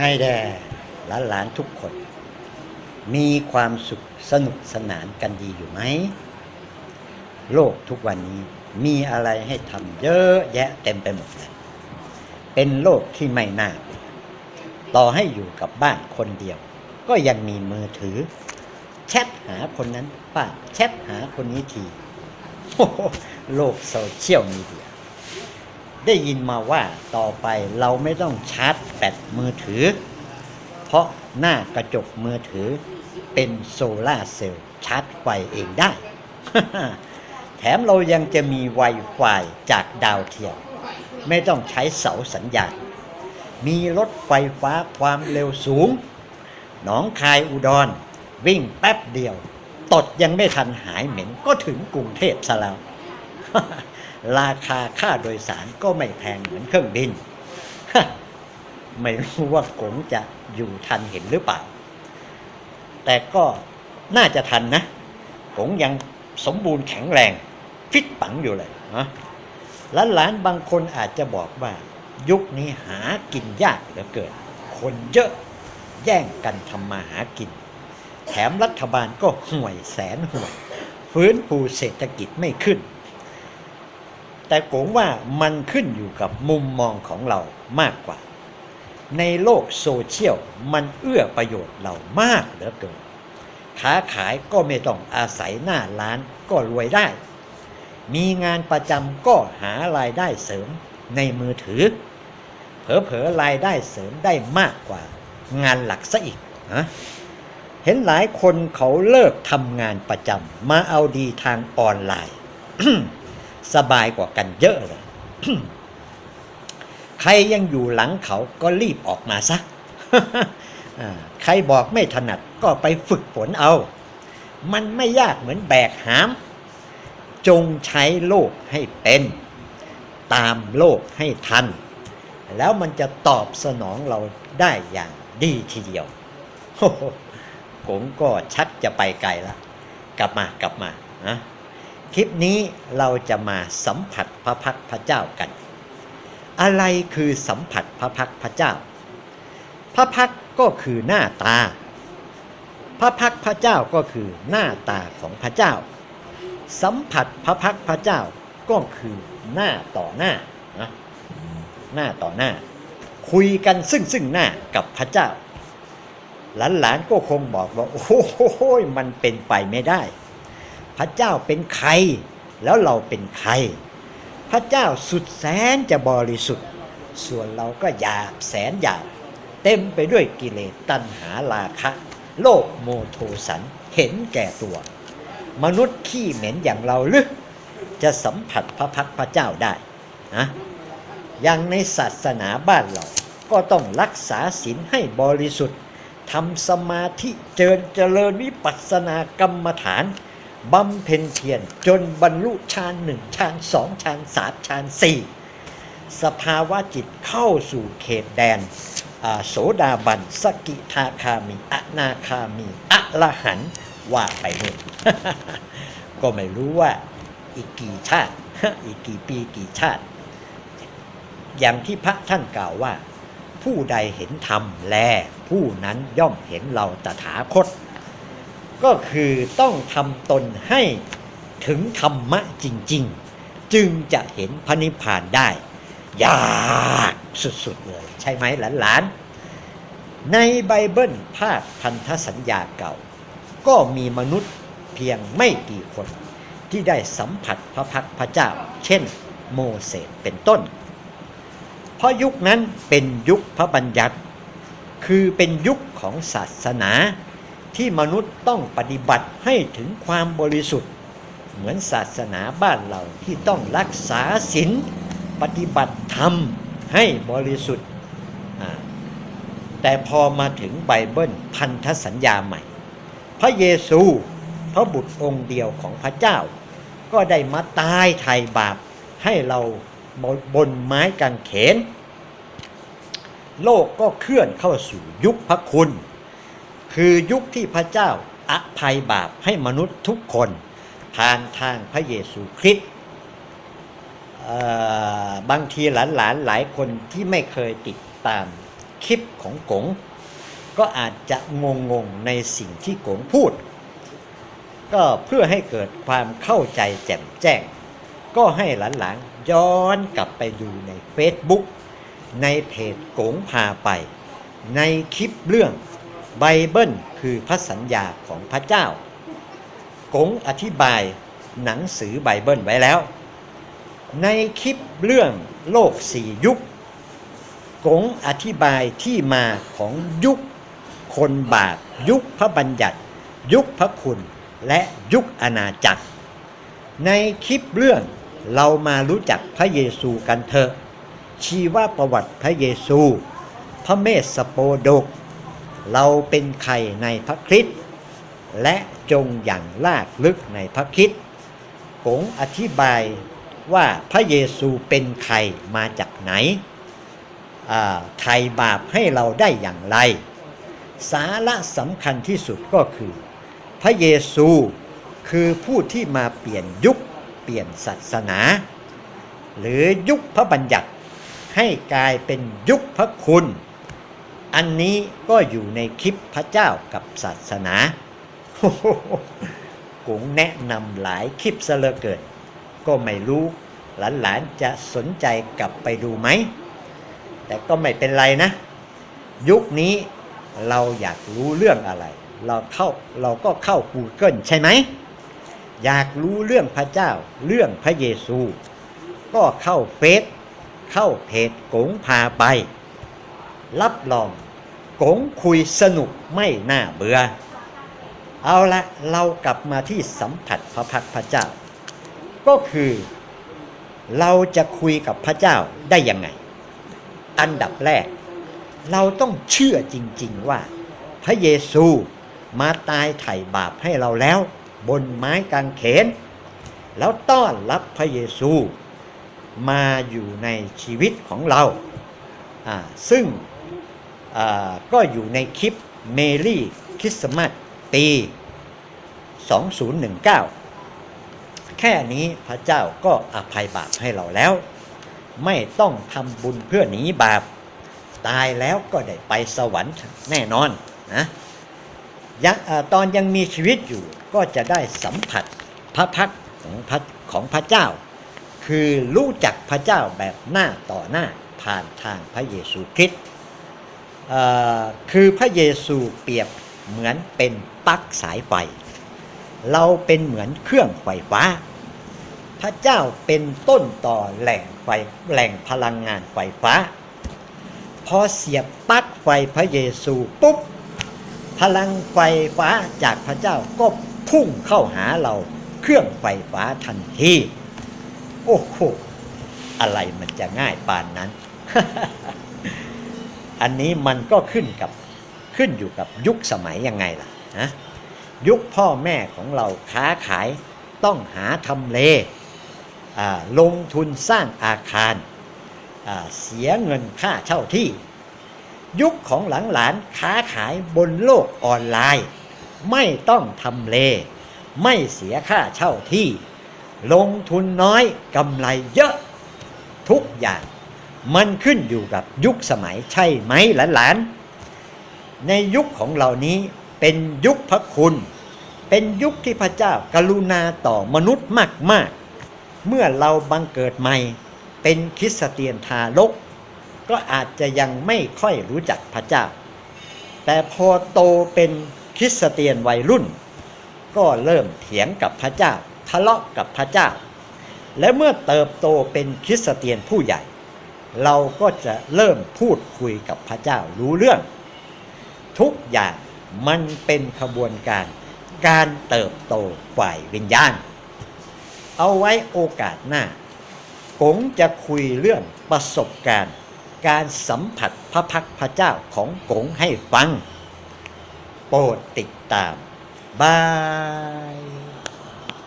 ให้แด่หลานๆทุกคน มีความสุขสนุกสนานกันดีอยู่ไหม โลกทุกวันนี้มีอะไรให้ทำเยอะแยะเต็มไปหมดเลยเป็นโลกที่ไม่น่าเบื่อต่อให้อยู่กับบ้านคนเดียว ก็ยังมีมือถือ แชทหาคนนั้นป้าแชทหาคนนี้ทีโโลกโซเชียลมีเดีย ได้ยินมาว่าต่อไปเราไม่ต้องชาร์จแบตมือถือ เพราะหน้ากระจกมือถือเป็นโซลาเซลล์ชาร์จไฟเองได้ แถมเรายังจะมี Wi-Fi จากดาวเทียม ไม่ต้องใช้เสาสัญญาณ มีรถไฟฟ้าความเร็วสูง หนองคายอุดร วิ่งแป๊บเดียว ตดยังไม่ทันหายเหม็นก็ถึงกรุงเทพซะแล้ว ราคาค่าโดยสารก็ไม่แพงเหมือนเครื่องบิน ไม่รู้ว่ากงจะอยู่ทันเห็นหรือเปล่า แต่ก็น่าจะทันนะกงยังสมบูรณ์แข็งแรง ฟิตปังอยู่เลยนะหลานบางคนอาจจะบอกว่า ยุคนี้หากินยากเหลือเกิน คนเยอะแย่งกันทำมาหากิน แถมรัฐบาลก็ห่วยแสนห่วย ฟื้นฟูเศรษฐกิจไม่ขึ้น แต่โกงว่ามันขึ้นอยู่กับมุมมองของเรามากกว่า ในโลกโซเชียลมันเอื้อประโยชน์เรามากเหลือเกินค้าขายก็ไม่ต้องอาศัยหน้าร้านก็รวยได้ มีงานประจำก็หารายได้เสริมในมือถือ เผลอๆรายได้เสริมได้มากกว่า งานหลักซะอีกฮะเห็นหลายคนเขาเลิกทำงานประจำมาเอาดีทางออนไลน์ สบายกว่ากันเยอะเลย ใครยังอยู่หลังเขาก็รีบออกมาซะใครบอกไม่ถนัดก็ไปฝึกฝนเอา มันไม่ยากเหมือนแบกหาม จงใช้โลกให้เป็น ตามโลกให้ทัน แล้วมันจะตอบสนองเราได้อย่างดีทีเดียวโอ้โหกงก็ชักจะไปไกลล้วกลับมากลับมานะ คลิปนี้เราจะมาสัมผัสพระพักพระเจ้ากัน อะไรคือสัมผัสพระพักพระเจ้า พระพักก็คือหน้าตา พระพักพระเจ้าก็คือหน้าตาของพระเจ้า สัมผัสพระพักพระเจ้าก็คือหน้าต่อหน้านะหน้าต่อหน้า คุยกันซึ่งซึ่งหน้ากับพระเจ้า หลานๆก็คงบอกว่า โอ้โหมันเป็นไปไม่ได้ พระเจ้าเป็นใคร แล้วเราเป็นใคร พระเจ้าสุดแสนจะบริสุทธิ์ ส่วนเราก็หยาบแสนหยาบ เต็มไปด้วยกิเลสตัณหาราคะ โลภโมโทสันเห็นแก่ตัว มนุษย์ขี้เหม็นอย่างเราหรือจะสัมผัสพระพักพระเจ้าได้นะอย่างในศาสนาบ้านเราก็ต้องรักษาศีลให้บริสุทธิ์ทำสมาธิเจริญเจริญวิปัสสนากรรมฐาน บำเพ็ญเพียรจนบรรลุฌานหนึ่งฌานสองฌานสามฌานสี่สภาวะจิตเข้าสู่เขตแดนโสดาบันสกิทาคามีอนาคามีอรหันว่าไปนู่นก็ไม่รู้ว่าอีกกี่ชาติ อีกกี่ปีกี่ชาติ อย่างที่พระท่านกล่าวว่า ผู้ใดเห็นธรรมแล ผู้นั้นย่อมเห็นเราตถาคต ก็คือต้องทำตนให้ถึงธรรมะจริง ๆ จึงจะเห็นพระนิพพานได้ ยากสุดๆเลย ใช่ไหมหลานๆ ในไบเบิลภาคพันธสัญญาเก่า ก็มีมนุษย์เพียงไม่กี่คนที่ได้สัมผัสพระพักพระเจ้า เช่น โมเสสเป็นต้น เพราะยุคนั้นเป็นยุคพระบัญญัติ คือเป็นยุคของศาสนา ที่มนุษย์ต้องปฏิบัติให้ถึงความบริสุทธิ์ เหมือนศาสนาบ้านเราที่ต้องรักษาศีลปฏิบัติธรรมให้บริสุทธิ์ แต่พอมาถึงไบเบิลพันธสัญญาใหม่ พระเยซู พระบุตรองค์เดียวของพระเจ้า ก็ได้มาตายไถ่บาปให้เราบนไม้กางเขน โลกก็เคลื่อนเข้าสู่ยุคพระคุณ คือยุคที่พระเจ้าอภัยบาปให้มนุษย์ทุกคนผ่านทางพระเยซูคริสต์บางทีหลานๆหลายคนที่ไม่เคยติดตามคลิปของกงก็อาจจะงงงๆในสิ่งที่กงพูด ก็เพื่อให้เกิดความเข้าใจแจ่มแจ้ง ก็ให้หลานๆย้อนกลับไปดูใน Facebook ในเพจกงพาไป ในคลิปเรื่อง ไบเบิลคือพระสัญญาของพระเจ้ากงอธิบายหนังสือไบเบิลไว้แล้ว ในคลิปเรื่องโลกสี่ยุคกงอธิบายที่มาของยุคคนบาปยุคพระบัญญัติ ยุคพระคุณและยุคอาณาจักร ในคลิปเรื่องเรามารู้จักพระเยซูกันเถอะ ชีวประวัติพระเยซู พระเมสสโปโดก เราเป็นใครในพระคริสต์และจงอย่างลากลึกในพระคริสต์กงอธิบายว่าพระเยซูเป็นใครมาจากไหนไถ่บาปให้เราได้อย่างไร สาระสำคัญที่สุดก็คือ พระเยซูคือผู้ที่มาเปลี่ยนยุคเปลี่ยนศาสนา หรือยุคพระบัญญัติให้กลายเป็นยุคพระคุณ อันนี้ก็อยู่ในคลิปพระเจ้ากับศาสนากงแนะนำหลายคลิปซะเหลือเกิน ก็ไม่รู้หลานๆจะสนใจกลับไปดูไหม แต่ก็ไม่เป็นไรนะ ยุคนี้เราอยากรู้เรื่องอะไร เราเข้าเราก็เข้า Google ใช่ไหม อยากรู้เรื่องพระเจ้าเรื่องพระเยซู ก็เข้าเฟซเข้าเพจกงพาไป รับรองกงคุยสนุกไม่น่าเบื่อ เอาละเรากลับมาที่สัมผัสพระพักพระเจ้า ก็คือ เราจะคุยกับพระเจ้าได้ยังไง อันดับแรก เราต้องเชื่อจริง ๆว่า พระเยซูมาตายไถ่บาปให้เราแล้ว บนไม้กางเขน แล้วต้อนรับพระเยซูมาอยู่ในชีวิตของเรา ซึ่ง ก็อยู่ในคลิปเมรี่คริสต์มาสปี 2019 แค่นี้พระเจ้าก็อภัยบาปให้เราแล้ว ไม่ต้องทำบุญเพื่อหนีบาป ตายแล้วก็ได้ไปสวรรค์แน่นอนนะยังตอนยังมีชีวิตอยู่ก็จะได้สัมผัสพระพักของพระของพระเจ้า คือรู้จักพระเจ้าแบบหน้าต่อหน้าผ่านทางพระเยซูคริสต์ คือพระเยซูเปรียบเหมือนเป็นปลั๊กสายไฟ เราเป็นเหมือนเครื่องไฟฟ้า พระเจ้าเป็นต้นต่อแหล่งไฟแหล่งพลังงานไฟฟ้า พอเสียบปลั๊กไฟพระเยซูปุ๊บพลังไฟฟ้าจากพระเจ้าก็พุ่งเข้าหาเราเครื่องไฟฟ้าทันที โอ้โหอะไรมันจะง่ายปานนั้น อันนี้มันก็ขึ้นกับขึ้นอยู่กับยุคสมัยยังไงล่ะนะยุคพ่อแม่ของเราค้าขายต้องหาทำเลลงทุนสร้างอาคารเสียเงินค่าเช่าที่ ยุคของหลังหลานค้าขายบนโลกออนไลน์ ไม่ต้องทำเล ไม่เสียค่าเช่าที่ ลงทุนน้อยกำไรเยอะทุกอย่าง มันขึ้นอยู่กับยุคสมัยใช่ไหมหลานๆ ในยุคของเรานี้เป็นยุคพระคุณ เป็นยุคที่พระเจ้ากรุณาต่อมนุษย์มากๆ เมื่อเราบังเกิดใหม่ เป็นคริสเตียนทารก ก็อาจจะยังไม่ค่อยรู้จักพระเจ้า แต่พอโตเป็นคริสเตียนวัยรุ่น ก็เริ่มเถียงกับพระเจ้าทะเลาะกับพระเจ้า และเมื่อเติบโตเป็นคริสเตียนผู้ใหญ่ เราก็จะเริ่มพูดคุยกับพระเจ้ารู้เรื่อง ทุกอย่างมันเป็นขบวนการ การเติบโตฝ่ายวิญญาณ เอาไว้โอกาสหน้ากงจะคุยเรื่องประสบการณ์ การสัมผัสพระพักพระเจ้าของกงให้ฟัง โปรดติดตาม บาย